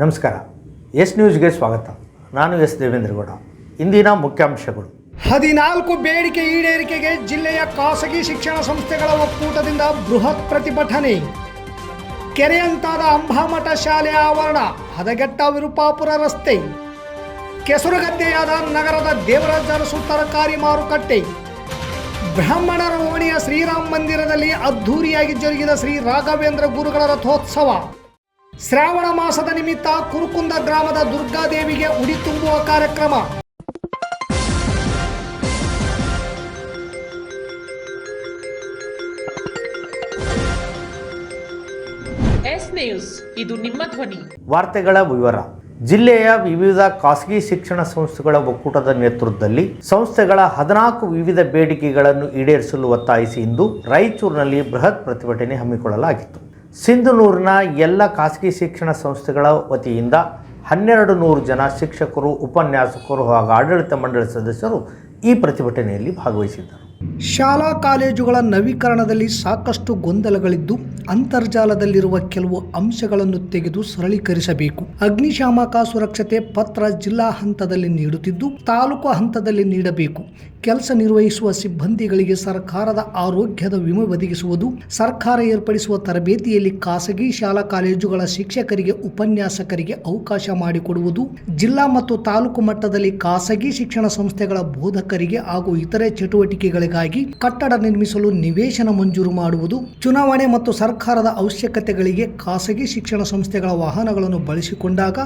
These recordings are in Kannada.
ನಮಸ್ಕಾರ. ಎಸ್ ನ್ಯೂಸ್ಗೆ ಸ್ವಾಗತ. ನಾನು ಎಸ್ ದೇವೇಂದ್ರಗೌಡ. ಇಂದಿನ ಮುಖ್ಯಾಂಶಗಳು. ಹದಿನಾಲ್ಕು ಬೇಡಿಕೆ ಈಡೇರಿಕೆಗೆ ಜಿಲ್ಲೆಯ ಖಾಸಗಿ ಶಿಕ್ಷಣ ಸಂಸ್ಥೆಗಳ ಒಕ್ಕೂಟದಿಂದ ಬೃಹತ್ ಪ್ರತಿಭಟನೆ. ಕೆರೆಯಂತಾದ ಅಂಬಾಮಠ ಶಾಲೆ ಆವರಣ, ಹದಗೆಟ್ಟ ವಿರುಪಾಪುರ ರಸ್ತೆ. ಕೆಸರುಗದ್ದೆಯಾದ ನಗರದ ದೇವರಾಜ ಅರಸು ತರಕಾರಿ ಮಾರುಕಟ್ಟೆ. ಬ್ರಾಹ್ಮಣರ ಓಣಿಯ ಶ್ರೀರಾಮ ಮಂದಿರದಲ್ಲಿ ಅದ್ಧೂರಿಯಾಗಿ ಜರುಗಿದ ಶ್ರೀ ರಾಘವೇಂದ್ರ ಗುರುಗಳ ರಥೋತ್ಸವ. ಶ್ರಾವಣ ಮಾಸದ ನಿಮಿತ್ತ ಕುರುಕುಂದ ಗ್ರಾಮದ ದುರ್ಗಾದೇವಿಗೆ ಉಡಿ ತುಂಬುವ ಕಾರ್ಯಕ್ರಮ. ಎಸ್ ನ್ಯೂಸ್ ಇದು ನಿಮ್ಮ ಧ್ವನಿ. ವಾರ್ತೆಗಳ ವಿವರ. ಜಿಲ್ಲೆಯ ವಿವಿಧ ಖಾಸಗಿ ಶಿಕ್ಷಣ ಸಂಸ್ಥೆಗಳ ಒಕ್ಕೂಟದ ನೇತೃತ್ವದಲ್ಲಿ ಸಂಸ್ಥೆಗಳ ಹದಿನಾಲ್ಕು ವಿವಿಧ ಬೇಡಿಕೆಗಳನ್ನು ಈಡೇರಿಸಲು ಒತ್ತಾಯಿಸಿ ಇಂದು ರಾಯಚೂರಿನಲ್ಲಿ ಬೃಹತ್ ಪ್ರತಿಭಟನೆ ಹಮ್ಮಿಕೊಳ್ಳಲಾಗಿತ್ತು. ಸಿಂಧುನೂರಿನ ಎಲ್ಲ ಖಾಸಗಿ ಶಿಕ್ಷಣ ಸಂಸ್ಥೆಗಳ ವತಿಯಿಂದ ಹನ್ನೆರಡು ನೂರು ಜನ ಶಿಕ್ಷಕರು, ಉಪನ್ಯಾಸಕರು ಹಾಗೂ ಆಡಳಿತ ಮಂಡಳಿ ಸದಸ್ಯರು ಈ ಪ್ರತಿಭಟನೆಯಲ್ಲಿ ಭಾಗವಹಿಸಿದ್ದರು. ಶಾಲಾ ಕಾಲೇಜುಗಳ ನವೀಕರಣದಲ್ಲಿ ಸಾಕಷ್ಟು ಗೊಂದಲಗಳಿದ್ದು ಅಂತರ್ಜಾಲದಲ್ಲಿರುವ ಕೆಲವು ಅಂಶಗಳನ್ನು ತೆಗೆದು ಸರಳೀಕರಿಸಬೇಕು. ಅಗ್ನಿಶಾಮಕ ಸುರಕ್ಷತೆ ಪತ್ರ ಜಿಲ್ಲಾ ಹಂತದಲ್ಲಿ ನೀಡುತ್ತಿದ್ದು ತಾಲೂಕು ಹಂತದಲ್ಲಿ ನೀಡಬೇಕು. ಕೆಲಸ ನಿರ್ವಹಿಸುವ ಸಿಬ್ಬಂದಿಗಳಿಗೆ ಸರ್ಕಾರದ ಆರೋಗ್ಯದ ವಿಮೆ ಒದಗಿಸುವುದು, ಸರ್ಕಾರ ಏರ್ಪಡಿಸುವ ತರಬೇತಿಯಲ್ಲಿ ಖಾಸಗಿ ಶಾಲಾ ಕಾಲೇಜುಗಳ ಶಿಕ್ಷಕರಿಗೆ ಉಪನ್ಯಾಸಕರಿಗೆ ಅವಕಾಶ ಮಾಡಿಕೊಡುವುದು, ಜಿಲ್ಲಾ ಮತ್ತು ತಾಲೂಕು ಮಟ್ಟದಲ್ಲಿ ಖಾಸಗಿ ಶಿಕ್ಷಣ ಸಂಸ್ಥೆಗಳ ಬೋಧಕರಿಗೆ ಹಾಗೂ ಇತರೆ ಚಟುವಟಿಕೆಗಳಿಗಾಗಿ ಕಟ್ಟಡ ನಿರ್ಮಿಸಲು ನಿವೇಶನ ಮಂಜೂರು ಮಾಡುವುದು, ಚುನಾವಣೆ ಮತ್ತು ಸರ್ಕಾರದ ಅವಶ್ಯಕತೆಗಳಿಗೆ ಖಾಸಗಿ ಶಿಕ್ಷಣ ಸಂಸ್ಥೆಗಳ ವಾಹನಗಳನ್ನು ಬಳಸಿಕೊಂಡಾಗ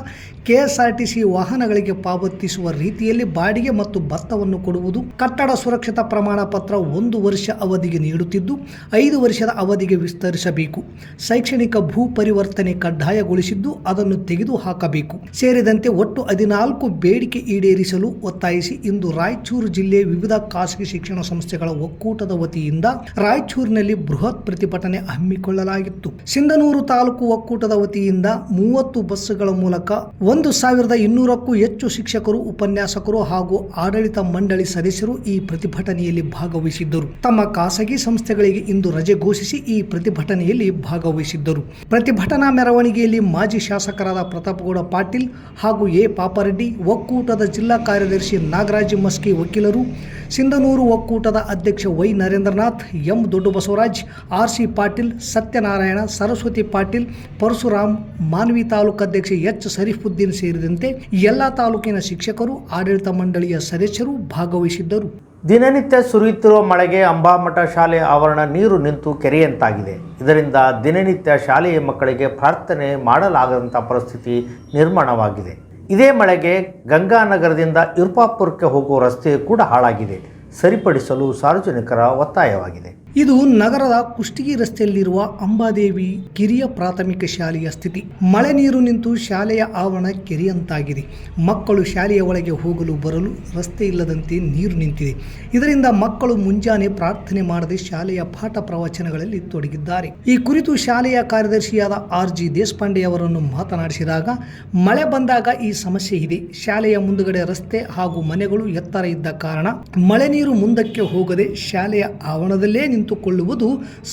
ಕೆಎಸ್ಆರ್ಟಿಸಿ ವಾಹನಗಳಿಗೆ ಪಾವತಿಸುವ ರೀತಿಯಲ್ಲಿ ಬಾಡಿಗೆ ಮತ್ತು ಭತ್ತವನ್ನು ಕೊಡುವುದು, ಕಟ್ಟಡ ಸುರಕ್ಷತಾ ಪ್ರಮಾಣ ಪತ್ರ ಒಂದು ವರ್ಷ ಅವಧಿಗೆ ನೀಡುತ್ತಿದ್ದು, ಐದು ವರ್ಷದ ಅವಧಿಗೆ ವಿಸ್ತರಿಸಬೇಕು. ಶೈಕ್ಷಣಿಕ ಭೂ ಪರಿವರ್ತನೆ ಕಡ್ಡಾಯಗೊಳಿಸಿದ್ದು ಅದನ್ನು ತೆಗೆದು ಹಾಕಬೇಕು ಸೇರಿದಂತೆ ಒಟ್ಟು ಹದಿನಾಲ್ಕು ಬೇಡಿಕೆ ಈಡೇರಿಸಲು ಒತ್ತಾಯಿಸಿ ಇಂದು ರಾಯಚೂರು ಜಿಲ್ಲೆ ವಿವಿಧ ಖಾಸಗಿ ಶಿಕ್ಷಣ ಸಂಸ್ಥೆಗಳ ಒಕ್ಕೂಟದ ವತಿಯಿಂದ ರಾಯಚೂರಿನಲ್ಲಿ ಬೃಹತ್ ಪ್ರತಿಭಟನೆ ಹಮ್ಮಿಕೊಳ್ಳಲಾಗಿತ್ತು. ಸಿಂಧನೂರು ತಾಲೂಕು ಒಕ್ಕೂಟದ ವತಿಯಿಂದ ಮೂವತ್ತು ಬಸ್ಸುಗಳ ಮೂಲಕ ಒಂದು ಸಾವಿರದ ಇನ್ನೂರಕ್ಕೂ ಹೆಚ್ಚು ಶಿಕ್ಷಕರು, ಉಪನ್ಯಾಸಕರು ಹಾಗೂ ಆಡಳಿತ ಮಂಡಳಿ ಸದಸ್ಯರು ಈ ಪ್ರತಿಭಟನೆಯಲ್ಲಿ ಭಾಗವಹಿಸಿದ್ದರು. ತಮ್ಮ ಖಾಸಗಿ ಸಂಸ್ಥೆಗಳಿಗೆ ಇಂದು ರಜೆ ಘೋಷಿಸಿ ಈ ಪ್ರತಿಭಟನೆಯಲ್ಲಿ ಭಾಗವಹಿಸಿದ್ದರು. ಪ್ರತಿಭಟನಾ ಮೆರವಣಿಗೆಯಲ್ಲಿ ಮಾಜಿ ಶಾಸಕರಾದ ಪ್ರತಾಪಗೌಡ ಪಾಟೀಲ್ ಹಾಗೂ ಎ. ಪಾಪರೆಡ್ಡಿ, ಒಕ್ಕೂಟದ ಜಿಲ್ಲಾ ಕಾರ್ಯದರ್ಶಿ ನಾಗರಾಜ್ ಮಸ್ಕಿ ವಕೀಲರು, ಸಿಂಧನೂರು ಒಕ್ಕೂಟದ ಅಧ್ಯಕ್ಷ Y Narendranath, M Doddabasavaraj, R C Patil, Satyanarayana, Saraswati Patil, Parashuram, Manvi taluk ಅಧ್ಯಕ್ಷ ಎಚ್ ಸರೀಫುದ್ದೀನ್ ಸೇರಿದಂತೆ ಎಲ್ಲ ತಾಲೂಕಿನ ಶಿಕ್ಷಕರು, ಆಡಳಿತ ಮಂಡಳಿಯ ಸದಸ್ಯರು ಭಾಗವಹಿಸಿದ್ದರು. ದಿನನಿತ್ಯ ಸುರಿಯುತ್ತಿರುವ ಮಳೆಗೆ ಅಂಬಾಮಠ ಶಾಲೆ ಆವರಣ ನೀರು ನಿಂತು ಕೆರೆಯಂತಾಗಿದೆ. ಇದರಿಂದ ದಿನನಿತ್ಯ ಶಾಲೆಯ ಮಕ್ಕಳಿಗೆ ಪ್ರಾರ್ಥನೆ ಮಾಡಲಾಗದಂಥ ಪರಿಸ್ಥಿತಿ ನಿರ್ಮಾಣವಾಗಿದೆ. ಇದೇ ಮಳೆಗೆ ಗಂಗಾನಗರದಿಂದ ಇರ್ಪಾಪುರಕ್ಕೆ ಹೋಗುವ ರಸ್ತೆ ಕೂಡ ಹಾಳಾಗಿದೆ. ಸರಿಪಡಿಸಲು ಸಾರ್ವಜನಿಕರ ಒತ್ತಾಯವಾಗಿದೆ. ಇದು ನಗರದ ಕುಷ್ಟಗಿ ರಸ್ತೆಯಲ್ಲಿರುವ ಅಂಬಾದೇವಿ ಕಿರಿಯ ಪ್ರಾಥಮಿಕ ಶಾಲೆಯ ಸ್ಥಿತಿ. ಮಳೆ ನೀರು ನಿಂತು ಶಾಲೆಯ ಆವರಣ ಕೆರೆಯಂತಾಗಿದೆ. ಮಕ್ಕಳು ಶಾಲೆಯ ಒಳಗೆ ಹೋಗಲು ಬರಲು ರಸ್ತೆ ಇಲ್ಲದಂತೆ ನೀರು ನಿಂತಿದೆ. ಇದರಿಂದ ಮಕ್ಕಳು ಮುಂಜಾನೆ ಪ್ರಾರ್ಥನೆ ಮಾಡದೆ ಶಾಲೆಯ ಪಾಠ ಪ್ರವಚನಗಳಲ್ಲಿ ತೊಡಗಿದ್ದಾರೆ. ಈ ಕುರಿತು ಶಾಲೆಯ ಕಾರ್ಯದರ್ಶಿಯಾದ ಆರ್ ಜಿ ದೇಶಪಾಂಡೆ ಅವರನ್ನು ಮಾತನಾಡಿಸಿದಾಗ, ಮಳೆ ಬಂದಾಗ ಈ ಸಮಸ್ಯೆ ಇದೆ. ಶಾಲೆಯ ಮುಂದುಗಡೆ ರಸ್ತೆ ಹಾಗೂ ಮನೆಗಳು ಎತ್ತರ ಇದ್ದ ಕಾರಣ ಮಳೆ ನೀರು ಮುಂದಕ್ಕೆ ಹೋಗದೆ ಶಾಲೆಯ ಆವರಣದಲ್ಲೇ ನಿಂತುಕೊಳ್ಳುವುದು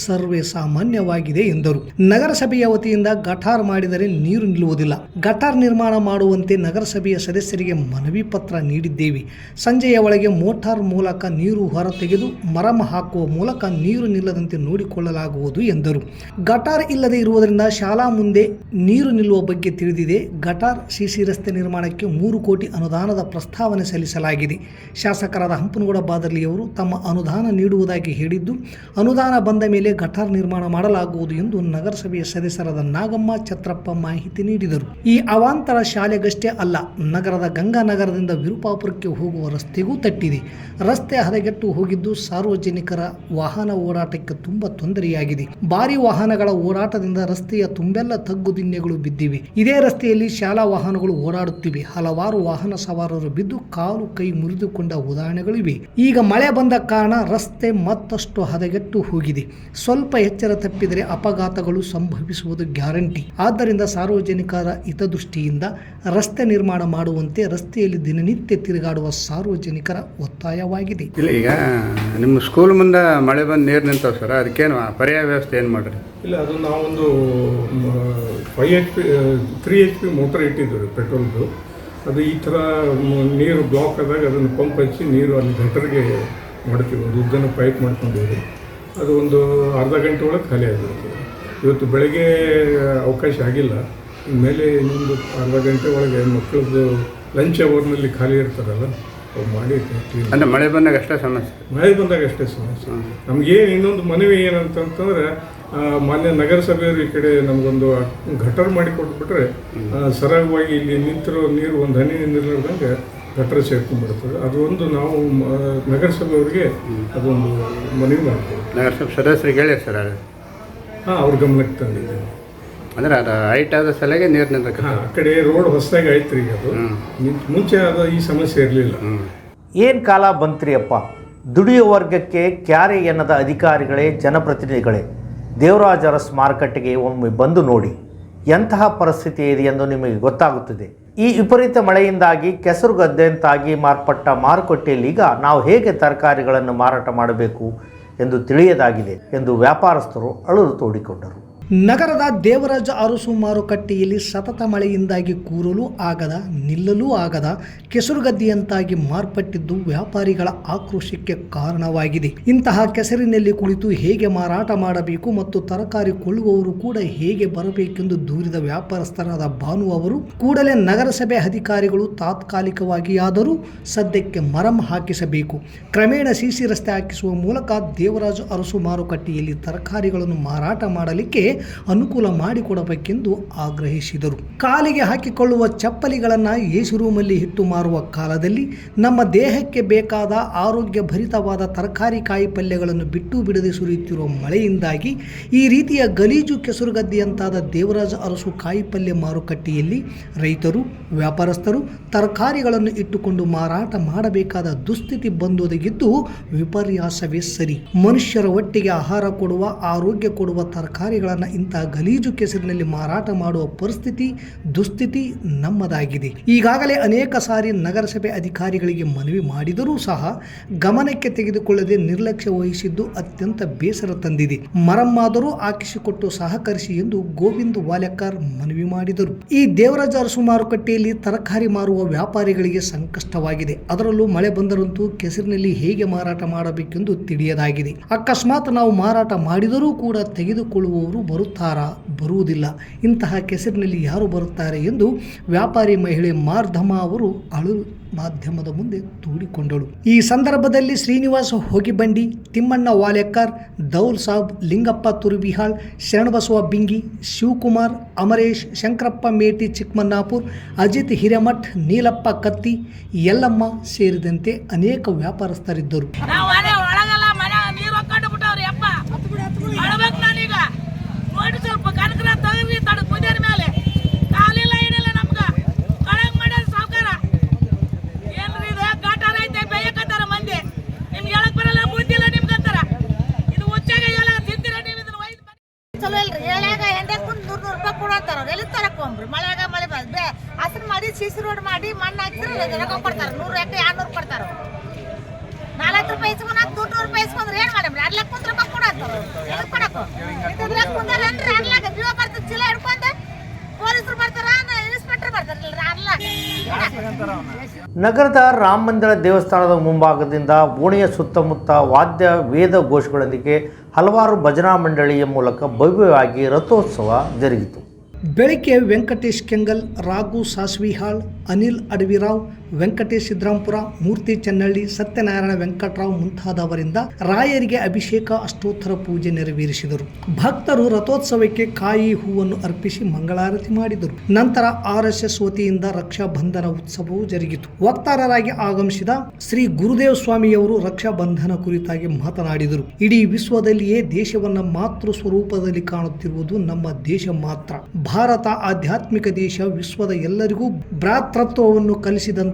ಸರ್ವೇ ಸಾಮಾನ್ಯವಾಗಿದೆ ಎಂದರು. ನಗರಸಭೆಯ ವತಿಯಿಂದ ಗಟಾರ್ ಮಾಡಿದರೆ ನೀರು ನಿಲ್ಲುವುದಿಲ್ಲ. ಗಟಾರ್ ನಿರ್ಮಾಣ ಮಾಡುವಂತೆ ನಗರಸಭೆಯ ಸದಸ್ಯರಿಗೆ ಮನವಿ ಪತ್ರ ನೀಡಿದ್ದೇವೆ. ಸಂಜೆಯ ಒಳಗೆ ಮೋಟಾರ್ ಮೂಲಕ ನೀರು ಹೊರತೆಗೆದು ಮರಮ ಹಾಕುವ ಮೂಲಕ ನೀರು ನಿಲ್ಲದಂತೆ ನೋಡಿಕೊಳ್ಳಲಾಗುವುದು ಎಂದರು. ಗಟಾರ್ ಇಲ್ಲದೆ ಇರುವುದರಿಂದ ಶಾಲಾ ಮುಂದೆ ನೀರು ನಿಲ್ಲುವ ಬಗ್ಗೆ ತಿಳಿದಿದೆ. ಗಟಾರ್ ಸಿಸಿ ರಸ್ತೆ ನಿರ್ಮಾಣಕ್ಕೆ ಮೂರು ಕೋಟಿ ಅನುದಾನದ ಪ್ರಸ್ತಾವನೆ ಸಲ್ಲಿಸಲಾಗಿದೆ. ಶಾಸಕರಾದ ಹಂಪನಗೌಡ ಬಾದರ್ಲಿಯವರು ತಮ್ಮ ಅನುದಾನ ನೀಡುವುದಾಗಿ ಹೇಳಿದ್ದು ಅನುದಾನ ಬಂದ ಮೇಲೆ ಗಟಾರ್ ನಿರ್ಮಾಣ ಮಾಡಲಾಗುವುದು ಎಂದು ನಗರಸಭೆಯ ಸದಸ್ಯರಾದ ನಾಗಮ್ಮ ಛತ್ರಪ್ಪ ಮಾಹಿತಿ ನೀಡಿದರು. ಈ ಅವಾಂತರ ಶಾಲೆಗಷ್ಟೇ ಅಲ್ಲ, ನಗರದ ಗಂಗಾನಗರದಿಂದ ವಿರೂಪಾಪುರಕ್ಕೆ ಹೋಗುವ ರಸ್ತೆಗೂ ತಟ್ಟಿದೆ. ರಸ್ತೆ ಹದಗೆಟ್ಟು ಹೋಗಿದ್ದು ಸಾರ್ವಜನಿಕರ ವಾಹನ ಓಡಾಟಕ್ಕೆ ತುಂಬಾ ತೊಂದರೆಯಾಗಿದೆ. ಭಾರಿ ವಾಹನಗಳ ಓಡಾಟದಿಂದ ರಸ್ತೆಯ ತುಂಬೆಲ್ಲ ತಗ್ಗುದಿನ್ನೆಗಳು ಬಿದ್ದಿವೆ. ಇದೇ ರಸ್ತೆಯಲ್ಲಿ ಶಾಲಾ ವಾಹನಗಳು ಓಡಾಡುತ್ತಿವೆ. ಹಲವಾರು ವಾಹನ ಸವಾರರು ಬಿದ್ದು ಕಾಲು ಕೈ ಮುರಿದುಕೊಂಡ ಉದಾಹರಣೆಗಳಿವೆ. ಈಗ ಮಳೆ ಬಂದ ಕಾರಣ ರಸ್ತೆ ಮತ್ತಷ್ಟು ಹದ ಹದಗೆಟ್ಟು ಹೋಗಿದೆ. ಸ್ವಲ್ಪ ಎಚ್ಚರ ತಪ್ಪಿದರೆ ಅಪಘಾತಗಳು ಸಂಭವಿಸುವುದು ಗ್ಯಾರಂಟಿ. ಆದ್ದರಿಂದ ಸಾರ್ವಜನಿಕರ ಹಿತದೃಷ್ಟಿಯಿಂದ ರಸ್ತೆ ನಿರ್ಮಾಣ ಮಾಡುವಂತೆ ರಸ್ತೆಯಲ್ಲಿ ದಿನನಿತ್ಯ ತಿರುಗಾಡುವ ಸಾರ್ವಜನಿಕರ ಒತ್ತಾಯವಾಗಿದೆ. ಇಲ್ಲ ಈಗ ನಿಮ್ಮ ಸ್ಕೂಲ್ ಮುಂದೆ ಮಳೆ ಬಂದು ನೀರು ನಿಂತವ ಸರ್ ಅದಕ್ಕೇನು ಪರ್ಯಾಯ ವ್ಯವಸ್ಥೆ ಏನು ಮಾಡ್ರಿ? ಇಲ್ಲ ಅದು ನಾವೊಂದು five H P three H P motor ಇಟ್ಟಿದ್ದೀವಿ ಪೆಟ್ರೋಲ್ದು ಅದು ಈ ಥರ ನೀರು ಬ್ಲಾಕ್ ಆದಾಗ ಅದನ್ನು ಪಂಪ್ ಹಚ್ಚಿ ನೀರು ಅಲ್ಲಿ ಗಟರ್ಗೆ ಮಾಡ್ತೀವಿ ಒಂದು ಉದ್ದನ ಪೈಪ್ ಮಾಡ್ಕೊಂಡಿವಿ ಅದು ಒಂದು ಅರ್ಧ ಗಂಟೆ ಒಳಗೆ ಖಾಲಿ ಆಗಿರ್ತದೆ ಇವತ್ತು ಬೆಳಗ್ಗೆ ಅವಕಾಶ ಆಗಿಲ್ಲ. ಮೇಲೆ ಇನ್ನೊಂದು ಅರ್ಧ ಗಂಟೆ ಒಳಗೆ ಮಕ್ಕಳದ್ದು ಲಂಚ್ ಅವರ್ನಲ್ಲಿ ಖಾಲಿ ಇರ್ತಾರಲ್ಲ ಅವು ಮಾಡಿ ಅಂದರೆ ಮಳೆ ಬಂದಾಗ ಅಷ್ಟೇ ಸಮಸ್ಯೆ. ಮಳೆ ಬಂದಾಗ ಅಷ್ಟೇ ಸಮಸ್ಯೆ. ನಮಗೇನು ಇನ್ನೊಂದು ಮನವಿ ಏನಂತಂತಂದ್ರೆ ಮಾನ್ಯ ನಗರಸಭೆಯವರು ಈ ಕಡೆ ನಮಗೊಂದು ಘಟರ್ ಮಾಡಿ ಕೊಟ್ಬಿಟ್ರೆ ಸರಾಗವಾಗಿ ಇಲ್ಲಿ ನಿಂತಿರೋ ನೀರು ಒಂದು ಹನಿ ನಿಲ್ಲದಂಗೆ ಗಟರ್ ಸೇರ್ಕೊಂಡ್ಬಿಡ್ತದೆ. ಅದು ಒಂದು ನಾವು ನಗರಸಭೆಯವ್ರಿಗೆ ಅದೊಂದು ಮನವಿ ಮಾಡ್ತೀವಿ. ನಗರಸಭೆ ಸದಸ್ಯರಿಗೆ ಹೇಳಿ ಸರ್ ಅದು. ಹಾಂ ಅವ್ರ ಗಮನಕ್ಕೆ ತಂದಿದ್ದೇವೆ ಅಂದ್ರೆ ಅದು ಹೈಟ್ ಆದ ಸಲಗೆ ನೀರು ನಿಂತ ಆ ಕಡೆ ರೋಡ್ ಹೊಸದಾಗಿ ಆಯ್ತು ಈಗ ಅದು ನಿಂತ್- ಮುಂಚೆ ಅದು ಈ ಸಮಸ್ಯೆ ಇರಲಿಲ್ಲ. ಏನು ಕಾಲ ಬಂತ್ರಿಯಪ್ಪ? ದುಡಿಯುವ ವರ್ಗಕ್ಕೆ ಕ್ಯಾರೆ ಎನ್ನದ ಅಧಿಕಾರಿಗಳೇ ಜನಪ್ರತಿನಿಧಿಗಳೇ. ದೇವರಾಜ ಅರಸ್ ಮಾರುಕಟ್ಟೆಗೆ ಒಮ್ಮೆ ಬಂದು ನೋಡಿ. ಎಂತಹ ಪರಿಸ್ಥಿತಿ ಇದೆ ಎಂದು ನಿಮಗೆ ಗೊತ್ತಾಗುತ್ತದೆ. ಈ ವಿಪರೀತ ಮಳೆಯಿಂದಾಗಿ ಕೆಸರು ಗದ್ದೆಯಂತಾಗಿ ಮಾರ್ಪಟ್ಟ ಮಾರುಕಟ್ಟೆಯಲ್ಲಿ ಈಗ ನಾವು ಹೇಗೆ ತರಕಾರಿಗಳನ್ನು ಮಾರಾಟ ಮಾಡಬೇಕು ಎಂದು ತಿಳಿಯದಾಗಿದೆ ಎಂದು ವ್ಯಾಪಾರಸ್ಥರು ಅಳಲು ತೋಡಿಕೊಂಡರು. ನಗರದ ದೇವರಾಜ ಅರಸು ಮಾರುಕಟ್ಟೆಯಲ್ಲಿ ಸತತ ಮಳೆಯಿಂದಾಗಿ ಕೂರಲು ಆಗದ, ನಿಲ್ಲಲೂ ಆಗದ, ಕೆಸರುಗದ್ದೆಯಂತಾಗಿ ಮಾರ್ಪಟ್ಟಿದ್ದು ವ್ಯಾಪಾರಿಗಳ ಆಕ್ರೋಶಕ್ಕೆ ಕಾರಣವಾಗಿದೆ. ಇಂತಹ ಕೆಸರಿನಲ್ಲಿ ಕುಳಿತು ಹೇಗೆ ಮಾರಾಟ ಮಾಡಬೇಕು ಮತ್ತು ತರಕಾರಿ ಕೊಳ್ಳುವವರು ಕೂಡ ಹೇಗೆ ಬರಬೇಕೆಂದು ದೂರಿದ ವ್ಯಾಪಾರಸ್ಥರಾದ ಭಾನು ಅವರು, ಕೂಡಲೇ ನಗರಸಭೆ ಅಧಿಕಾರಿಗಳು ತಾತ್ಕಾಲಿಕವಾಗಿ ಆದರೂ ಸದ್ಯಕ್ಕೆ ಮರಂ ಹಾಕಿಸಬೇಕು. ಕ್ರಮೇಣ ಸಿಸಿ ರಸ್ತೆ ಹಾಕಿಸುವ ಮೂಲಕ ದೇವರಾಜ ಅರಸು ಮಾರುಕಟ್ಟೆಯಲ್ಲಿ ತರಕಾರಿಗಳನ್ನು ಮಾರಾಟ ಮಾಡಲಿಕ್ಕೆ ಅನುಕೂಲ ಮಾಡಿಕೊಡಬೇಕೆಂದು ಆಗ್ರಹಿಸಿದರು. ಕಾಲಿಗೆ ಹಾಕಿಕೊಳ್ಳುವ ಚಪ್ಪಲಿಗಳನ್ನು ಎಸಿ ರೂಮಲ್ಲಿ ಹಿಟ್ಟು ಮಾರುವ ಕಾಲದಲ್ಲಿ ನಮ್ಮ ದೇಹಕ್ಕೆ ಬೇಕಾದ ಆರೋಗ್ಯ ಭರಿತವಾದ ತರಕಾರಿ ಕಾಯಿ ಪಲ್ಯಗಳನ್ನು ಬಿಟ್ಟು ಬಿಡದೆ ಸುರಿಯುತ್ತಿರುವ ಮಳೆಯಿಂದಾಗಿ ಈ ರೀತಿಯ ಗಲೀಜು ಕೆಸರುಗದ್ದೆಯಂತಾದ ದೇವರಾಜ ಅರಸು ಕಾಯಿ ಪಲ್ಯ ಮಾರುಕಟ್ಟೆಯಲ್ಲಿ ರೈತರು, ವ್ಯಾಪಾರಸ್ಥರು ತರಕಾರಿಗಳನ್ನು ಇಟ್ಟುಕೊಂಡು ಮಾರಾಟ ಮಾಡಬೇಕಾದ ದುಸ್ಥಿತಿ ಬಂದೊದಗಿದ್ದು ವಿಪರ್ಯಾಸವೇ ಸರಿ. ಮನುಷ್ಯರ ಒಟ್ಟಿಗೆ ಆಹಾರ ಕೊಡುವ, ಆರೋಗ್ಯ ಕೊಡುವ ತರಕಾರಿಗಳನ್ನು ಇಂತಹ ಗಲೀಜು ಕೆಸರಿನಲ್ಲಿ ಮಾರಾಟ ಮಾಡುವ ಪರಿಸ್ಥಿತಿ, ದುಸ್ಥಿತಿ ನಮ್ಮದಾಗಿದೆ. ಈಗಾಗಲೇ ಅನೇಕ ಸಾರಿ ನಗರಸಭೆ ಅಧಿಕಾರಿಗಳಿಗೆ ಮನವಿ ಮಾಡಿದರೂ ಸಹ ಗಮನಕ್ಕೆ ತೆಗೆದುಕೊಳ್ಳದೆ ನಿರ್ಲಕ್ಷ್ಯ ವಹಿಸಿದ್ದು ಅತ್ಯಂತ ಬೇಸರ ತಂದಿದೆ. ಮರಮ್ಮಾದರೂ ಹಾಕಿಸಿಕೊಟ್ಟು ಸಹಕರಿಸಿ ಎಂದು ಗೋವಿಂದ್ ವಾಲೆಕರ್ ಮನವಿ ಮಾಡಿದರು. ಈ ದೇವರಾಜ ಅರಸು ಮಾರುಕಟ್ಟೆಯಲ್ಲಿ ತರಕಾರಿ ಮಾರುವ ವ್ಯಾಪಾರಿಗಳಿಗೆ ಸಂಕಷ್ಟವಾಗಿದೆ. ಅದರಲ್ಲೂ ಮಳೆ ಬಂದರಂತೂ ಕೆಸರಿನಲ್ಲಿ ಹೇಗೆ ಮಾರಾಟ ಮಾಡಬೇಕೆಂದು ತಿಳಿಯದಾಗಿದೆ. ಅಕಸ್ಮಾತ್ ನಾವು ಮಾರಾಟ ಮಾಡಿದರೂ ಕೂಡ ತೆಗೆದುಕೊಳ್ಳುವವರು ಬರುತ್ತಾರಾ ಬರುವುದಿಲ್ಲ. ಇಂತಹ ಕೆಸರಿನಲ್ಲಿ ಯಾರು ಬರುತ್ತಾರೆ ಎಂದು ವ್ಯಾಪಾರಿ ಮಹಿಳೆ ಮಾರ್ಧಮ ಅವರು ಅಳು ಮಾಧ್ಯಮದ ಮುಂದೆ ತೂಡಿಕೊಂಡಳು. ಈ ಸಂದರ್ಭದಲ್ಲಿ ಶ್ರೀನಿವಾಸ ಹೋಗಿಬಂಡಿ ತಿಮ್ಮಣ್ಣ ವಾಲೆಕ್ಕರ್ ದೌಲ್ ಸಾಬ್, ಲಿಂಗಪ್ಪ ತುರುಬಿಹಾಳ್, ಶರಣಬಸವ ಬಿಂಗಿ, ಶಿವಕುಮಾರ್, ಅಮರೇಶ್, ಶಂಕರಪ್ಪ ಮೇಟಿ, ಚಿಕ್ಕಮನ್ನಾಪುರ್, ಅಜಿತ್ ಹಿರೇಮಠ್, ನೀಲಪ್ಪ ಕತ್ತಿ, ಯಲ್ಲಮ್ಮ ಸೇರಿದಂತೆ ಅನೇಕ ವ್ಯಾಪಾರಸ್ಥರಿದ್ದರು ನಾವ್ ಮನೆ ಒಳಗಲ್ಲ ಮನೆ ನೀರು ಹಾಕೊಂಡು ಬಿಟ್ಟವ್ರಿ ಅಪ್ಪ ಅಳ್ಬೇಕು ನಾನೀಗ ನೋಡಿ ಸ್ವಲ್ಪ ಕನಕರ ತಗರಿ ತಡ ಕುದಿಯರ ಮೇಲೆ ಕಾಲಿಲ್ಲ ಏನಿಲ್ಲ ನಮ್ಗ ಕಳಂಗ್ ಮಾಡ್ಯಾರ ಸಾವ್ಕಾರ ಏನ್ರಿ ಇದು ಗಾಟಾರ ಐತೆ ಬೇಯಕತ್ತಾರ ಮಂದಿ ನಿಮ್ಗೆ ಹೇಳಕ್ ಬರಲ್ಲ ಬುದ್ಧಿ ಇಲ್ಲ ನಿಮ್ಗಂತಾರ ಇದು ಉಚ್ಚಾಗ ಎಲ್ಲ ತಿಂತೀರ ನೀವು ಇದನ್ನ ಒಯ್ದು ಮನೆ- ಚಲೋ ಇಲ್ರಿ ಏಳ್ಯಾಗ ಎಂಟಕ್ಕೆ ಕುಂತ್ ನೂರ್ ನೂರ್ ರೂಪಾಯಿ ಕೊಡಂತಾರ ಅವ್ರು ಎಲ್ಲಿ ತರಕೊಂಬ್ರಿ ಮಳೆಯಾಗ ಮಳೆ ಬಂದ್ ಹಸರು ಮಾಡಿ ಸಿಸಿ ರೋಡ್ ಮಾಡಿ ಮಣ್ಣು ಹಾಕಿದ್ರೆ ರೊಕ್ಕ ಕೊಡ್ತಾರೆ. ನೂರು ಎಕರೆ ಎರಡ್ನೂರು ಕೊಡ್ತಾರೆ. ನಾಲ್ಕು ರೂಪಾಯಿ ಇಸ್ಕೊಂಡ್ ದುಡ್ಡು ರೂಪಾಯಿ ಇಸ್ಕೊಂಡ್ರೆ ಏನ್ ಮಾಡಮ್ರಿ ಅರ್ಲಕ್ ಕುಂತ್ ರೊಕ್ಕ ಕೊಡಂತಾರ ಎದಕ್ ಕೊಡಕು? ಇದ್ರಾಗ ಕುಂದಾರನ್ರಿ ಅರ್ಲಾಗ ಜೀವ ಬರ್ತದೆ ಚೀಲ ಹಿಡ್ಕೊಂಡ ಪೊಲೀಸರು ಬರ್ತಾರ ಇನ್ಸ್ಪೆಕ್ಟರ್ ಬರ್ತಾರ. ಇಲ್ರಿ ಅರ್ಲಾಗ ನಗರದ ರಾಮ ಮಂದಿರ ದೇವಸ್ಥಾನದ ಮುಂಭಾಗದಿಂದ ಓಣಿಯ ಸುತ್ತಮುತ್ತ ವಾದ್ಯ, ವೇದ ಘೋಷಗಳೊಂದಿಗೆ ಹಲವಾರು ಭಜನಾ ಮಂಡಳಿಯ ಮೂಲಕ ಭವ್ಯವಾಗಿ ರಥೋತ್ಸವ ಜರುಗಿತು. ಬೆಳಗ್ಗೆ ವೆಂಕಟೇಶ್ ಕೆಂಗಲ್ ರಾಘು ಸಾಸ್ವಿಹಾಳ್ ಅನಿಲ್ ಅಡವಿರಾವ್ ವೆಂಕಟೇಶ್ ಮೂರ್ತಿ ಚೆನ್ನಳ್ಳಿ, ಸತ್ಯನಾರಾಯಣ ವೆಂಕಟರಾವ್ ಮುಂತಾದವರಿಂದ ರಾಯರಿಗೆ ಅಭಿಷೇಕ ಅಷ್ಟೋತ್ತರ ಪೂಜೆ ನೆರವೇರಿಸಿದರು. ಭಕ್ತರು ರಥೋತ್ಸವಕ್ಕೆ ಕಾಯಿ ಹೂವನ್ನು ಅರ್ಪಿಸಿ ಮಂಗಳಾರತಿ ಮಾಡಿದರು. ನಂತರ ಆರ್ ಎಸ್ ಎಸ್ ವತಿಯಿಂದ ರಕ್ಷಾ ಬಂಧನ ಉತ್ಸವವು ಜರುಗಿತು. ವಕ್ತಾರರಾಗಿ ಆಗಮಿಸಿದ ಶ್ರೀ ಗುರುದೇವ ಸ್ವಾಮಿಯವರು ರಕ್ಷಾ ಬಂಧನ ಕುರಿತಾಗಿ ಮಾತನಾಡಿದರು. ಇಡೀ ವಿಶ್ವದಲ್ಲಿಯೇ ದೇಶವನ್ನ ಮಾತೃ ಸ್ವರೂಪದಲ್ಲಿ ಕಾಣುತ್ತಿರುವುದು ನಮ್ಮ ದೇಶ ಮಾತ್ರ. ಭಾರತ ಆಧ್ಯಾತ್ಮಿಕ ದೇಶ, ವಿಶ್ವದ ಎಲ್ಲರಿಗೂ ಭ್ರಾತೃತ್ವವನ್ನು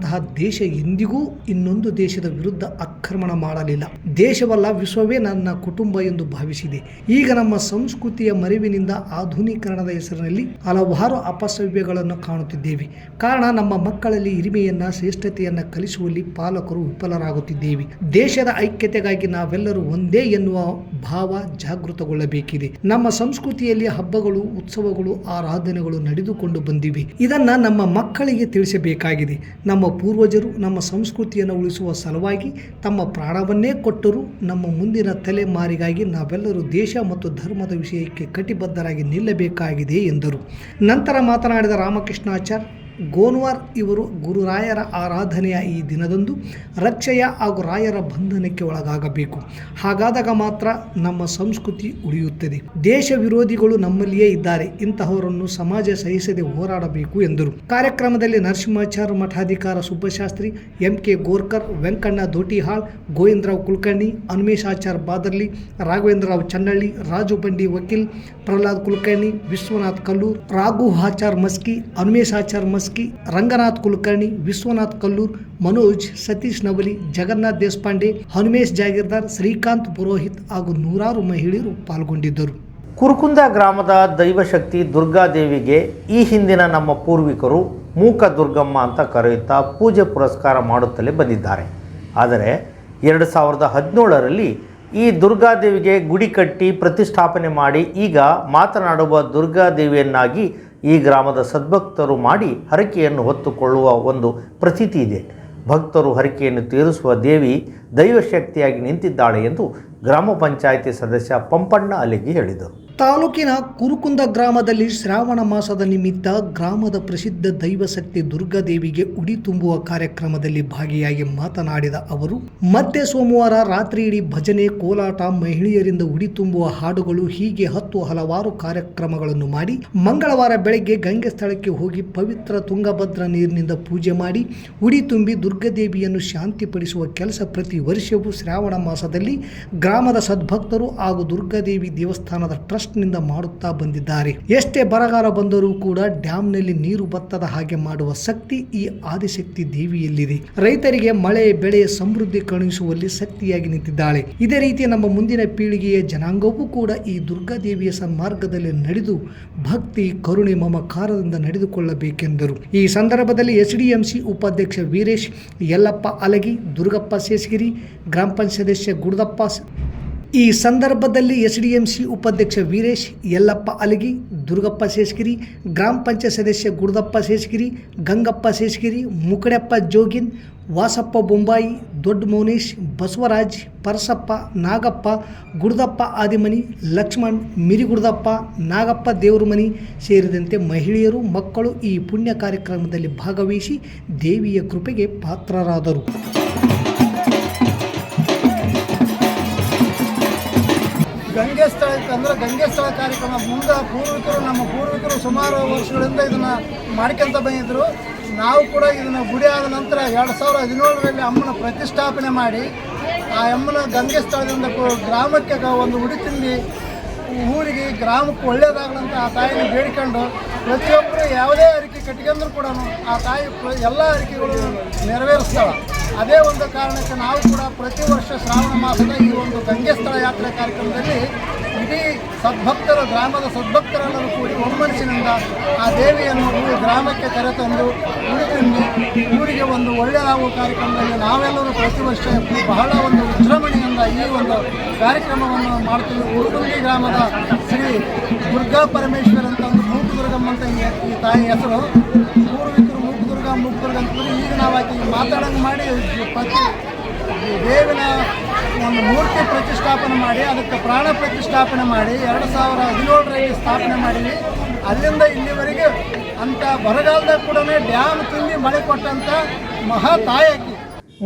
ಕಲಿಸಿದಂತಹ ದೇಶ ಎಂದಿಗೂ ಇನ್ನೊಂದು ದೇಶದ ವಿರುದ್ಧ ಆಕ್ರಮಣ ಮಾಡಲಿಲ್ಲ. ದೇಶವಲ್ಲ, ವಿಶ್ವವೇ ನನ್ನ ಕುಟುಂಬ ಎಂದು ಭಾವಿಸಿದೆ. ಈಗ ನಮ್ಮ ಸಂಸ್ಕೃತಿಯ ಮರಿವಿನಿಂದ ಆಧುನೀಕರಣದ ಹೆಸರಿನಲ್ಲಿ ಹಲವಾರು ಅಪಸವ್ಯಗಳನ್ನು ಕಾಣುತ್ತಿದ್ದೇವೆ. ಕಾರಣ, ನಮ್ಮ ಮಕ್ಕಳಲ್ಲಿ ಹಿರಿಮೆಯನ್ನ, ಶ್ರೇಷ್ಠತೆಯನ್ನ ಕಲಿಸುವಲ್ಲಿ ಪಾಲಕರು ವಿಫಲರಾಗುತ್ತಿದ್ದೇವೆ. ದೇಶದ ಐಕ್ಯತೆಗಾಗಿ ನಾವೆಲ್ಲರೂ ಒಂದೇ ಎನ್ನುವ ಭಾವ ಜಾಗೃತಗೊಳ್ಳಬೇಕಿದೆ. ನಮ್ಮ ಸಂಸ್ಕೃತಿಯಲ್ಲಿ ಹಬ್ಬಗಳು, ಉತ್ಸವಗಳು, ಆರಾಧನೆಗಳು ನಡೆದುಕೊಂಡು ಬಂದಿವೆ. ಇದನ್ನ ನಮ್ಮ ಮಕ್ಕಳಿಗೆ ತಿಳಿಸಬೇಕಾಗಿದೆ. ನಮ್ಮ ಪೂರ್ವಜರು ನಮ್ಮ ಸಂಸ್ಕೃತಿಯನ್ನು ಉಳಿಸುವ ಸಲುವಾಗಿ ತಮ್ಮ ಪ್ರಾಣವನ್ನೇ ಕೊಟ್ಟರು. ನಮ್ಮ ಮುಂದಿನ ತಲೆಮಾರಿಗಾಗಿ ನಾವೆಲ್ಲರೂ ದೇಶ ಮತ್ತು ಧರ್ಮದ ವಿಷಯಕ್ಕೆ ಕಟಿಬದ್ಧರಾಗಿ ನಿಲ್ಲಬೇಕಾಗಿದೆ ಎಂದರು. ನಂತರ ಮಾತನಾಡಿದ ರಾಮಕೃಷ್ಣಾಚಾರ್ ಗೋನ್ವಾರ್ ಇವರು ಗುರುರಾಯರ ಆರಾಧನೆಯ ಈ ದಿನದಂದು ರಕ್ಷೆಯ ಹಾಗೂ ರಾಯರ ಬಂಧನಕ್ಕೆ ಒಳಗಾಗಬೇಕು. ಹಾಗಾದಾಗ ಮಾತ್ರ ನಮ್ಮ ಸಂಸ್ಕೃತಿ ಉಳಿಯುತ್ತದೆ. ದೇಶ ವಿರೋಧಿಗಳು ನಮ್ಮಲ್ಲಿಯೇ ಇದ್ದಾರೆ. ಇಂತಹವರನ್ನು ಸಮಾಜ ಸಹಿಸದೆ ಹೋರಾಡಬೇಕು ಎಂದರು. ಕಾರ್ಯಕ್ರಮದಲ್ಲಿ ನರಸಿಂಹಾಚಾರ್ಯ ಮಠಾಧಿಕಾರ ಸುಬ್ಬಶಾಸ್ತ್ರಿ, ಎಂ ಕೆ ಗೋರ್ಕರ್, ವೆಂಕಣ್ಣ ದೋಟಿಹಾಳ್ ಗೋವಿಂದರಾವ್ ಕುಲಕರ್ಣಿ ಹನುಮೇಶಾಚಾರ್ ಬಾದರ್ಲಿ, ರಾಘವೇಂದ್ರರಾವ್ ಚನ್ನಳ್ಳಿ, ರಾಜು ಬಂಡಿ ವಕೀಲ್, ಪ್ರಹ್ಲಾದ್ ಕುಲಕರ್ಣಿ, ವಿಶ್ವನಾಥ್ ಕಲ್ಲೂರ್, ರಾಘು ಆಚಾರ್ ಮಸ್ಕಿ ಅನ್ಮೇಷ್ ಆಚಾರ್ ಮಸ್ಕಿ ರಂಗನಾಥ್ ಕುಲಕರ್ಣಿ, ವಿಶ್ವನಾಥ್ ಕಲ್ಲೂರ್, ಮನೋಜ್, ಸತೀಶ್ ನವಲಿ, ಜಗನ್ನಾಥ್ ದೇಶಪಾಂಡೆ, ಹನುಮೇಶ್ ಜಾಗೀರ್ದಾರ್, ಶ್ರೀಕಾಂತ್ ಪುರೋಹಿತ್ ಹಾಗೂ ನೂರಾರು ಮಹಿಳೆಯರು ಪಾಲ್ಗೊಂಡಿದ್ದರು. ಕುರುಕುಂದ ಗ್ರಾಮದ ದೈವಶಕ್ತಿ ದುರ್ಗಾದೇವಿಗೆ ಈ ಹಿಂದಿನ ನಮ್ಮ ಪೂರ್ವಿಕರು ಮೂಕ ದುರ್ಗಮ್ಮ ಅಂತ ಕರೆಯುತ್ತಾ ಪೂಜೆ ಪುರಸ್ಕಾರ ಮಾಡುತ್ತಲೇ ಬಂದಿದ್ದಾರೆ. ಆದರೆ ಎರಡು ಸಾವಿರದ ಹದಿನೇಳರಲ್ಲಿ ಈ ದುರ್ಗಾದೇವಿಗೆ ಗುಡಿ ಕಟ್ಟಿ ಪ್ರತಿಷ್ಠಾಪನೆ ಮಾಡಿ ಈಗ ಮಾತನಾಡುವ ದುರ್ಗಾದೇವಿಯನ್ನಾಗಿ ಈ ಗ್ರಾಮದ ಸದ್ಭಕ್ತರು ಮಾಡಿ ಹರಕೆಯನ್ನು ಹೊತ್ತುಕೊಳ್ಳುವ ಒಂದು ಪ್ರತೀತಿ ಇದೆ. ಭಕ್ತರು ಹರಕೆಯನ್ನು ತೀರಿಸುವ ದೇವಿ ದೈವಶಕ್ತಿಯಾಗಿ ನಿಂತಿದ್ದಾಳೆ ಎಂದು ಗ್ರಾಮ ಪಂಚಾಯಿತಿ ಸದಸ್ಯ ಪಂಪಣ್ಣ ಅಲಿಗಿ ಹೇಳಿದರು. ತಾಲೂಕಿನ ಕುರುಕುಂದ ಗ್ರಾಮದಲ್ಲಿ ಶ್ರಾವಣ ಮಾಸದ ನಿಮಿತ್ತ ಗ್ರಾಮದ ಪ್ರಸಿದ್ಧ ದೈವಶಕ್ತಿ ದುರ್ಗಾದೇವಿಗೆ ಉಡಿ ತುಂಬುವ ಕಾರ್ಯಕ್ರಮದಲ್ಲಿ ಭಾಗಿಯಾಗಿ ಮಾತನಾಡಿದ ಅವರು, ಮತ್ತೆ ಸೋಮವಾರ ರಾತ್ರಿ ಇಡೀ ಭಜನೆ, ಕೋಲಾಟ, ಮಹಿಳೆಯರಿಂದ ಉಡಿ ತುಂಬುವ ಹಾಡುಗಳು ಹೀಗೆ ಹತ್ತು ಹಲವಾರು ಕಾರ್ಯಕ್ರಮಗಳನ್ನು ಮಾಡಿ, ಮಂಗಳವಾರ ಬೆಳಗ್ಗೆ ಗಂಗೆ ಸ್ಥಳಕ್ಕೆ ಹೋಗಿ ಪವಿತ್ರ ತುಂಗಭದ್ರಾ ನೀರಿನಿಂದ ಪೂಜೆ ಮಾಡಿ, ಉಡಿ ತುಂಬಿ ದುರ್ಗಾದೇವಿಯನ್ನು ಶಾಂತಿಪಡಿಸುವ ಕೆಲಸ ಪ್ರತಿ ವರ್ಷವೂ ಶ್ರಾವಣ ಮಾಸದಲ್ಲಿ ಗ್ರಾಮದ ಸದ್ಭಕ್ತರು ಹಾಗೂ ದುರ್ಗಾದೇವಿ ದೇವಸ್ಥಾನದ ಟ್ರಸ್ಟ್ನಿಂದ ಮಾಡುತ್ತಾ ಬಂದಿದ್ದಾರೆ. ಎಷ್ಟೇ ಬರಗಾಲ ಬಂದರೂ ಕೂಡ ಡ್ಯಾಂನಲ್ಲಿ ನೀರು ಬತ್ತದ ಹಾಗೆ ಮಾಡುವ ಶಕ್ತಿ ಈ ಆದಿಶಕ್ತಿ ದೇವಿಯಲ್ಲಿದೆ. ರೈತರಿಗೆ ಮಳೆ, ಬೆಳೆ ಸಮೃದ್ಧಿ ಕಳುಹಿಸುವಲ್ಲಿ ಶಕ್ತಿಯಾಗಿ ನಿಂತಿದ್ದಾಳೆ. ಇದೇ ರೀತಿ ನಮ್ಮ ಮುಂದಿನ ಪೀಳಿಗೆಯ ಜನಾಂಗವೂ ಕೂಡ ಈ ದುರ್ಗಾದೇವಿಯ ಸನ್ಮಾರ್ಗದಲ್ಲಿ ನಡೆದು ಭಕ್ತಿ, ಕರುಣೆ, ಮಮಕಾರದಿಂದ ನಡೆದುಕೊಳ್ಳಬೇಕೆಂದರು. ಈ ಸಂದರ್ಭದಲ್ಲಿ ಎಸ್ಡಿಎಂಸಿ ಉಪಾಧ್ಯಕ್ಷ ವೀರೇಶ್, ಯಲ್ಲಪ್ಪ ಅಲಗಿ, ದುರ್ಗಪ್ಪ ಶೇಷಗಿರಿ, ಗ್ರಾಮ ಪಂಚಾಯತ್ ಸದಸ್ಯ ಗುಡದಪ್ಪ ಈ ಸಂದರ್ಭದಲ್ಲಿ ಎಸ್ ಡಿ ಎಂ ಸಿ ಉಪಾಧ್ಯಕ್ಷ ವೀರೇಶ್, ಯಲ್ಲಪ್ಪ ಅಲಗಿ, ದುರ್ಗಪ್ಪ ಶೇಷಗಿರಿ, ಗ್ರಾಮ ಪಂಚಾಯತ್ ಸದಸ್ಯ ಗುರುದಪ್ಪ ಶೇಷಗಿರಿ, ಗಂಗಪ್ಪ ಶೇಷಗಿರಿ, ಮುಕಡೆಪ್ಪ ಜೋಗಿನ್, ವಾಸಪ್ಪ ಬೊಂಬಾಯಿ, ದೊಡ್ಡ ಮೌನೇಶ್, ಬಸವರಾಜ್, ಪರಸಪ್ಪ ನಾಗಪ್ಪ, ಗುರುದಪ್ಪ ಆದಿಮನಿ, ಲಕ್ಷ್ಮಣ್, ಮಿರಿಗುರುದಪ್ಪ, ನಾಗಪ್ಪ ದೇವರಮನಿ ಸೇರಿದಂತೆ ಮಹಿಳೆಯರು, ಮಕ್ಕಳು ಈ ಪುಣ್ಯ ಕಾರ್ಯಕ್ರಮದಲ್ಲಿ ಭಾಗವಹಿಸಿ ದೇವಿಯ ಕೃಪೆಗೆ ಪಾತ್ರರಾದರು. ಅಂದ್ರೆ ಗಂಗೆ ಸ್ಥಳ ಕಾರ್ಯಕ್ರಮ. ಮುಂದೆ ಪೂರ್ವಿಕರು, ನಮ್ಮ ಪೂರ್ವಿಕರು ಸುಮಾರು ವರ್ಷಗಳಿಂದ ಇದನ್ನ ಮಾಡ್ಕೊಂತ ಬಂದಿದ್ರು. ನಾವು ಕೂಡ ಇದನ್ನ ಗುಡಿ ಆದ ನಂತರ ಎರಡು ಸಾವಿರ ಹದಿನೇಳರಲ್ಲಿ ಅಮ್ಮನ ಪ್ರತಿಷ್ಠಾಪನೆ ಮಾಡಿ, ಆ ಅಮ್ಮನ ಗಂಗೆ ಸ್ಥಳದಿಂದ ಗ್ರಾಮಕ್ಕೆ ಒಂದು ಉಡಿ ತಿಂಡಿ ಊರಿಗೆ, ಗ್ರಾಮಕ್ಕೆ ಒಳ್ಳೇದಾಗಲಂತ ಆ ತಾಯಿನ ಬೇಡಿಕೊಂಡು, ಪ್ರತಿಯೊಬ್ಬರು ಯಾವುದೇ ಅರಿಕೆ ಕಟ್ಕೊಂಡ್ರು ಕೂಡ ಆ ತಾಯಿ ಎಲ್ಲ ಅರಿಕೆಗಳು ನೆರವೇರಿಸ್ತಾಳೆ. ಅದೇ ಒಂದು ಕಾರಣಕ್ಕೆ ನಾವು ಕೂಡ ಪ್ರತಿ ವರ್ಷ ಶ್ರಾವಣ ಮಾಸದ ಈ ಒಂದು ಗಂಗೆ ಸ್ಥಳ ಯಾತ್ರೆ ಕಾರ್ಯಕ್ರಮದಲ್ಲಿ ಇಡೀ ಸದ್ಭಕ್ತರ ಗ್ರಾಮದ ಸದ್ಭಕ್ತರೆಲ್ಲರೂ ಕೂಡಿ ಒಮ್ಮನಸ್ಸಿನಿಂದ ಆ ದೇವಿಯನ್ನು ಈ ಗ್ರಾಮಕ್ಕೆ ಕರೆತಂದು ಇವರಿಗೆ ಊರಿಗೆ ಒಂದು ಒಳ್ಳೆಯದಾಗುವ ಕಾರ್ಯಕ್ರಮದಲ್ಲಿ ನಾವೆಲ್ಲರೂ ಪ್ರತಿ ವರ್ಷ ಬಹಳ ಒಂದು ವಿಜೃಂಭಣೆಯಿಂದ ಈ ಒಂದು ಕಾರ್ಯಕ್ರಮವನ್ನು ಮಾಡ್ತೀವಿ ಉಡುಪಿ ಗ್ರಾಮದ ಶ್ರೀ ದುರ್ಗಾ ಪರಮೇಶ್ವರ್ ಅಂತ ಒಂದು ಮೂಕದುರ್ಗಮ್ಮ ಅಂತ ಈ ತಾಯಿ ಹೆಸರು. ಪೂರ್ವಿಕರು ಮೂಕದುರ್ಗ ಮೂಕದುರ್ಗ ಅಂತ ಈಗ ನಾವು ಆಕೆ ಮಾತಾಡಂಗೆ ಮಾಡಿ ಪ್ರತಿ ದೇವಿನ ಪ್ರತಿಷ್ಠಾಪನೆ ಮಾಡಿ, ಅದಕ್ಕೆ ಪ್ರಾಣ ಪ್ರತಿಷ್ಠಾಪನೆ ಮಾಡಿ, ಎರಡು ಸಾವಿರ ಹದಿನೇಳರಲ್ಲಿ ಸ್ಥಾಪನೆ ಮಾಡಿದ್ವಿ. ಅಲ್ಲಿಂದ ಇಲ್ಲಿವರೆಗೆ ಅಂತ ಬರಗಾಲದಾಗ ಕೂಡ ಡ್ಯಾಮ್ ತುಂಬಿ ಮಳೆ ಕೊಟ್ಟಂತ ಮಹಾ ತಾಯಕಿ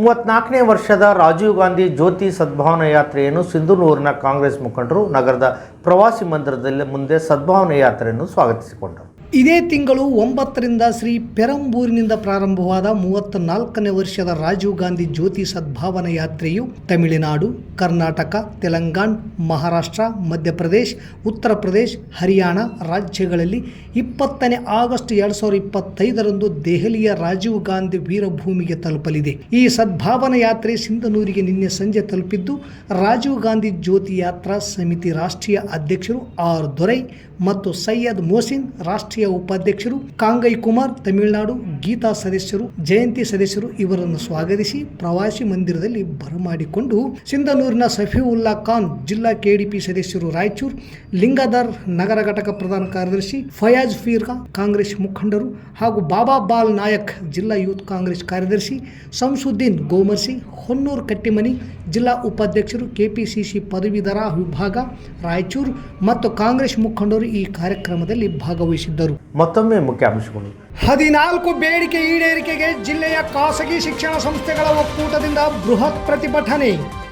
ಮೂವತ್ನಾಲ್ಕನೇ ವರ್ಷದ ರಾಜೀವ್ ಗಾಂಧಿ ಜ್ಯೋತಿ ಸದ್ಭಾವನಾ ಯಾತ್ರೆಯನ್ನು ಸಿಂಧುನೂರಿನ ಕಾಂಗ್ರೆಸ್ ಮುಖಂಡರು ನಗರದ ಪ್ರವಾಸಿ ಮಂದಿರದಲ್ಲಿ ಮುಂದೆ ಸದ್ಭಾವನಾ ಯಾತ್ರೆಯನ್ನು ಸ್ವಾಗತಿಸಿಕೊಂಡರು. ಇದೇ ತಿಂಗಳು ಒಂಬತ್ತರಿಂದ ಶ್ರೀ ಪೆರಂಬೂರಿನಿಂದ ಪ್ರಾರಂಭವಾದ ಮೂವತ್ತ ನಾಲ್ಕನೇ ವರ್ಷದ ರಾಜೀವ್ ಗಾಂಧಿ ಜ್ಯೋತಿ ಸದ್ಭಾವನಾ ಯಾತ್ರೆಯು ತಮಿಳುನಾಡು, ಕರ್ನಾಟಕ, ತೆಲಂಗಾಣ, ಮಹಾರಾಷ್ಟ್ರ, ಮಧ್ಯಪ್ರದೇಶ್, ಉತ್ತರ ಪ್ರದೇಶ್, ಹರಿಯಾಣ ರಾಜ್ಯಗಳಲ್ಲಿ ಇಪ್ಪತ್ತನೇ ಆಗಸ್ಟ್ ಎರಡು ಸಾವಿರದ ಇಪ್ಪತ್ತೈದರಂದು ದೆಹಲಿಯ ರಾಜೀವ್ ಗಾಂಧಿ ವೀರಭೂಮಿಗೆ ತಲುಪಲಿದೆ. ಈ ಸದ್ಭಾವನಾ ಯಾತ್ರೆ ಸಿಂಧನೂರಿಗೆ ನಿನ್ನೆ ಸಂಜೆ ತಲುಪಿದ್ದು, ರಾಜೀವ್ ಗಾಂಧಿ ಜ್ಯೋತಿ ಯಾತ್ರಾ ಸಮಿತಿ ರಾಷ್ಟ್ರೀಯ ಅಧ್ಯಕ್ಷರು ಆರ್ ದೊರೈ ಮತ್ತು ಸೈಯದ್ ಮೋಸಿನ್ ರಾಷ್ಟ್ರೀಯ ಉಪಾಧ್ಯಕ್ಷರು ಕಾಂಗೈ ಕುಮಾರ್, ತಮಿಳುನಾಡು ಗೀತಾ ಸದಸ್ಯರು, ಜಯಂತಿ ಸದಸ್ಯರು ಇವರನ್ನು ಸ್ವಾಗತಿಸಿ ಪ್ರವಾಸಿ ಮಂದಿರದಲ್ಲಿ ಬರಮಾಡಿಕೊಂಡು ಸಿಂಧನೂರಿನ ಸಫಿವುಲ್ಲಾ ಖಾನ್, ಜಿಲ್ಲಾ ಕೆಡಿಪಿ ಸದಸ್ಯರು ರಾಯಚೂರು ಲಿಂಗಾಧರ್ ನಗರ ಘಟಕ ಪ್ರಧಾನ ಕಾರ್ಯದರ್ಶಿ ಫಯಾಜ್ ಫೀರ್ಗಾ, ಕಾಂಗ್ರೆಸ್ ಮುಖಂಡರು ಹಾಗೂ ಬಾಬಾ ಬಾಲ್ ನಾಯಕ್, ಜಿಲ್ಲಾ ಯೂತ್ ಕಾಂಗ್ರೆಸ್ ಕಾರ್ಯದರ್ಶಿ ಸಂಸುದ್ದೀನ್ ಗೋಮರ್ಸಿ ಹೊನ್ನೂರು ಕಟ್ಟಿಮನಿ ಜಿಲ್ಲಾ ಉಪಾಧ್ಯಕ್ಷರು ಕೆಪಿಸಿಸಿ ಪದವೀಧರ ವಿಭಾಗ ರಾಯಚೂರು ಮತ್ತು ಕಾಂಗ್ರೆಸ್ ಮುಖಂಡರು ಈ ಕಾರ್ಯಕ್ರಮದಲ್ಲಿ ಭಾಗವಹಿಸಿದ್ದರು. ಮತ್ತೊಮ್ಮೆ ಮುಖ್ಯಾಂಶಗಳು. ಹದಿನಾಲ್ಕು ಬೇಡಿಕೆ ಈಡೇರಿಕೆಗೆ ಜಿಲ್ಲೆಯ ಖಾಸಗಿ ಶಿಕ್ಷಣ ಸಂಸ್ಥೆಗಳ ಒಕ್ಕೂಟದಿಂದ ಬೃಹತ್ ಪ್ರತಿಭಟನೆ.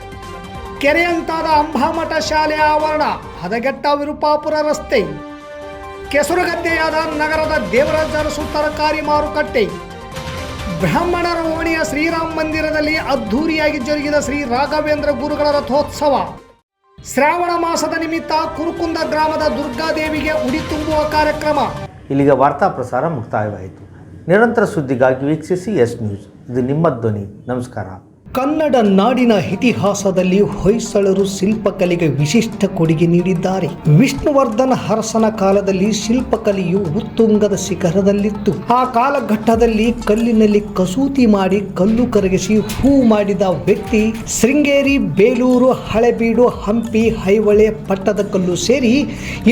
ಕೆರೆಯಂತಾದ ಅಂಬಾಮಠ ಶಾಲೆ ಆವರಣ ಹದಗೆಟ್ಟ ವಿರುಪಾಪುರ ರಸ್ತೆ. ಕೆಸರುಗದ್ದೆಯಾದ ನಗರದ ದೇವರಾಜ ಅರಸು ತರಕಾರಿ ಮಾರುಕಟ್ಟೆ. ಬ್ರಾಹ್ಮಣರ ಓಣಿಯ ಶ್ರೀರಾಮ ಮಂದಿರದಲ್ಲಿ ಅದ್ಧೂರಿಯಾಗಿ ಜರುಗಿದ ಶ್ರೀ ರಾಘವೇಂದ್ರ ಗುರುಗಳ ರಥೋತ್ಸವ. ಶ್ರಾವಣ ಮಾಸದ ನಿಮಿತ್ತ ಕುರುಕುಂದ ಗ್ರಾಮದ ದುರ್ಗಾದೇವಿಗೆ ಉಡಿ ತುಂಬುವ ಕಾರ್ಯಕ್ರಮ. ಇಲ್ಲಿಗೆ ವಾರ್ತಾ ಪ್ರಸಾರ ಮುಕ್ತಾಯವಾಯಿತು. ನಿರಂತರ ಸುದ್ದಿಗಾಗಿ ವೀಕ್ಷಿಸಿ ಎಸ್ ನ್ಯೂಸ್. ಇದು ನಿಮ್ಮ ಧ್ವನಿ. ನಮಸ್ಕಾರ. ಕನ್ನಡ ನಾಡಿನ ಇತಿಹಾಸದಲ್ಲಿ ಹೊಯ್ಸಳರು ಶಿಲ್ಪಕಲೆಗೆ ವಿಶಿಷ್ಟ ಕೊಡುಗೆ ನೀಡಿದ್ದಾರೆ. ವಿಷ್ಣುವರ್ಧನ ಹರಸನ ಕಾಲದಲ್ಲಿ ಶಿಲ್ಪಕಲೆಯು ಉತ್ತುಂಗದ ಶಿಖರದಲ್ಲಿತ್ತು. ಆ ಕಾಲಘಟ್ಟದಲ್ಲಿ ಕಲ್ಲಿನಲ್ಲಿ ಕಸೂತಿ ಮಾಡಿ ಕಲ್ಲು ಕರಗಿಸಿ ಹೂ ಮಾಡಿದ ವ್ಯಕ್ತಿ ಶೃಂಗೇರಿ ಬೇಲೂರು ಹಳೆಬೀಡು ಹಂಪಿ ಐಹೊಳೆ ಪಟ್ಟದಕಲ್ಲು ಸೇರಿ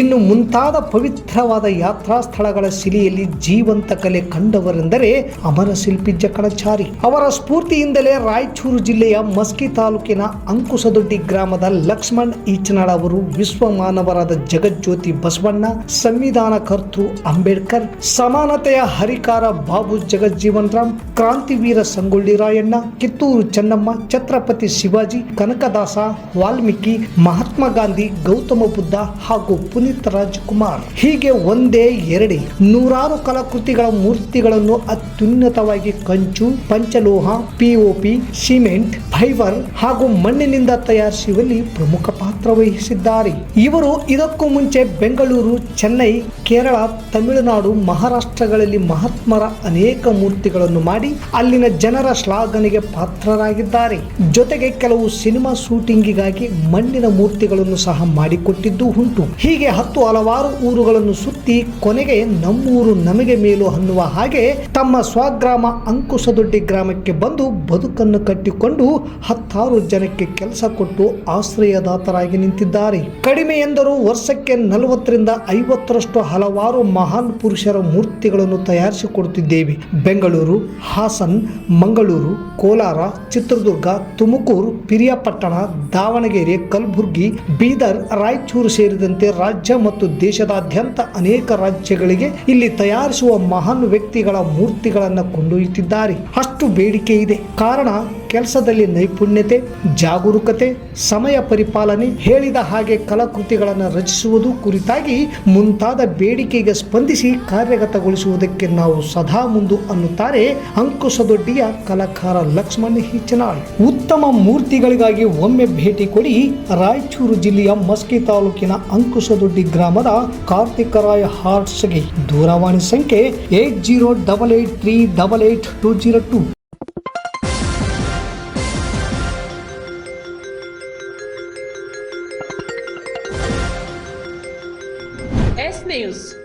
ಇನ್ನು ಮುಂತಾದ ಪವಿತ್ರವಾದ ಯಾತ್ರಾ ಸ್ಥಳಗಳ ಸಿಲಿಯಲ್ಲಿ ಜೀವಂತ ಕಲೆ ಕಂಡವರೆಂದರೆ ಅಮರ ಶಿಲ್ಪಿ ಜಕಣಚಾರಿ. ಅವರ ಸ್ಫೂರ್ತಿಯಿಂದಲೇ ರಾಯಚೂರು ಜಿಲ್ಲೆಯ ಮಸ್ಕಿ ತಾಲೂಕಿನ ಅಂಕುಸದೊಡ್ಡಿ ಗ್ರಾಮದ ಲಕ್ಷ್ಮಣ್ ಈಚನಾಳ್ ಅವರು ವಿಶ್ವ ಮಾನವರಾದ ಜಗಜ್ಯೋತಿ ಬಸವಣ್ಣ, ಸಂವಿಧಾನ ಕರ್ತೃ ಅಂಬೇಡ್ಕರ್, ಸಮಾನತೆಯ ಹರಿಕಾರ ಬಾಬು ಜಗಜ್ಜೀವನ್ ರಾಮ್ ಕ್ರಾಂತಿವೀರ ಸಂಗೊಳ್ಳಿ ರಾಯಣ್ಣ, ಕಿತ್ತೂರು ಚೆನ್ನಮ್ಮ, ಛತ್ರಪತಿ ಶಿವಾಜಿ, ಕನಕದಾಸ, ವಾಲ್ಮೀಕಿ, ಮಹಾತ್ಮ ಗಾಂಧಿ, ಗೌತಮ ಬುದ್ಧ ಹಾಗೂ ಪುನೀತ್ ರಾಜ್ಕುಮಾರ್. ಹೀಗೆ ಒಂದೇ ಎರಡೇ ನೂರಾರು ಕಲಾಕೃತಿಗಳ ಮೂರ್ತಿಗಳನ್ನು ಅತ್ಯುನ್ನತವಾಗಿ ಕಂಚು, ಪಂಚಲೋಹ ಪಿಒಪಿ ಸಿಮೆಂಟ್ ಫೈಬರ್ ಹಾಗೂ ಮಣ್ಣಿನಿಂದ ತಯಾರಿಸುವಲ್ಲಿ ಪ್ರಮುಖ ಪಾತ್ರ ವಹಿಸಿದ್ದಾರೆ. ಇವರು ಇದಕ್ಕೂ ಮುಂಚೆ ಬೆಂಗಳೂರು, ಚೆನ್ನೈ, ಕೇರಳ, ತಮಿಳುನಾಡು, ಮಹಾರಾಷ್ಟ್ರಗಳಲ್ಲಿ ಮಹಾತ್ಮರ ಅನೇಕ ಮೂರ್ತಿಗಳನ್ನು ಮಾಡಿ ಅಲ್ಲಿನ ಜನರ ಶ್ಲಾಘನೆಗೆ ಪಾತ್ರರಾಗಿದ್ದಾರೆ. ಜೊತೆಗೆ ಕೆಲವು ಸಿನಿಮಾ ಶೂಟಿಂಗಿಗಾಗಿ ಮಣ್ಣಿನ ಮೂರ್ತಿಗಳನ್ನು ಸಹ ಮಾಡಿಕೊಟ್ಟಿದ್ದು ಉಂಟು. ಹೀಗೆ ಹತ್ತು ಹಲವಾರು ಊರುಗಳನ್ನು ಸುತ್ತಿ ಕೊನೆಗೆ ನಮ್ಮೂರು ನಮಗೆ ಮೇಲು ಅನ್ನುವ ಹಾಗೆ ತಮ್ಮ ಸ್ವಗ್ರಾಮ ಅಂಕುಸದೊಡ್ಡಿ ಗ್ರಾಮಕ್ಕೆ ಬಂದು ಬದುಕನ್ನು ಕಟ್ಟಿಕೊಂಡು ಹತ್ತಾರು ಜನಕ್ಕೆ ಕೆಲಸ ಕೊಟ್ಟು ಆಶ್ರಯದಾತರಾಗಿ ನಿಂತಿದ್ದಾರೆ. ಕಡಿಮೆ ಎಂದರೂ ವರ್ಷಕ್ಕೆ ನಲವತ್ತರಿಂದ ಐವತ್ತರಷ್ಟು ಹಲವಾರು ಮಹಾನ್ ಪುರುಷರ ಮೂರ್ತಿಗಳನ್ನು ತಯಾರಿಸಿಕೊಡುತ್ತಿದ್ದೇವೆ. ಬೆಂಗಳೂರು, ಹಾಸನ್, ಮಂಗಳೂರು, ಕೋಲಾರ, ಚಿತ್ರದುರ್ಗ, ತುಮಕೂರು, ಪಿರಿಯಾಪಟ್ಟಣ, ದಾವಣಗೆರೆ, ಕಲಬುರಗಿ, ಬೀದರ್, ರಾಯಚೂರು ಸೇರಿದಂತೆ ರಾಜ್ಯ ಮತ್ತು ದೇಶದಾದ್ಯಂತ ಅನೇಕ ರಾಜ್ಯಗಳಿಗೆ ಇಲ್ಲಿ ತಯಾರಿಸುವ ಮಹಾನ್ ವ್ಯಕ್ತಿಗಳ ಮೂರ್ತಿಗಳನ್ನು ಕೊಂಡೊಯ್ಯುತ್ತಿದ್ದಾರೆ. ಅಷ್ಟು ಬೇಡಿಕೆ ಇದೆ. ಕಾರಣ ಕೆಲಸದಲ್ಲಿ ನೈಪುಣ್ಯತೆ, ಜಾಗರೂಕತೆ, ಸಮಯ ಪರಿಪಾಲನೆ ಹೇಳಿದ ಹಾಗೆ ಕಲಾಕೃತಿಗಳನ್ನು ರಚಿಸುವುದು ಕುರಿತಾಗಿ ಮುಂತಾದ ಬೇಡಿಕೆಗೆ ಸ್ಪಂದಿಸಿ ಕಾರ್ಯಗತಗೊಳಿಸುವುದಕ್ಕೆ ನಾವು ಸದಾ ಮುಂದು ಅನ್ನುತ್ತಾರೆ ಅಂಕುಶದೊಡ್ಡಿಯ ಕಲಾಕಾರ ಲಕ್ಷ್ಮಣ್ ಹಿಚ್ಚನಾಳ್. ಉತ್ತಮ ಮೂರ್ತಿಗಳಿಗಾಗಿ ಒಮ್ಮೆ ಭೇಟಿ ಕೊಡಿ ರಾಯಚೂರು ಜಿಲ್ಲೆಯ ಮಸ್ಕಿ ತಾಲೂಕಿನ ಅಂಕುಶದೊಡ್ಡಿ ಗ್ರಾಮದ ಕಾರ್ತಿಕರಾಯ ಹಾರ್ಟ್ಸ್ಗೆ ದೂರವಾಣಿ ಸಂಖ್ಯೆ eight zero double eight three double eight two zero two.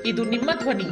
ಇದು ನಿಮ್ಮ ಧ್ವನಿ.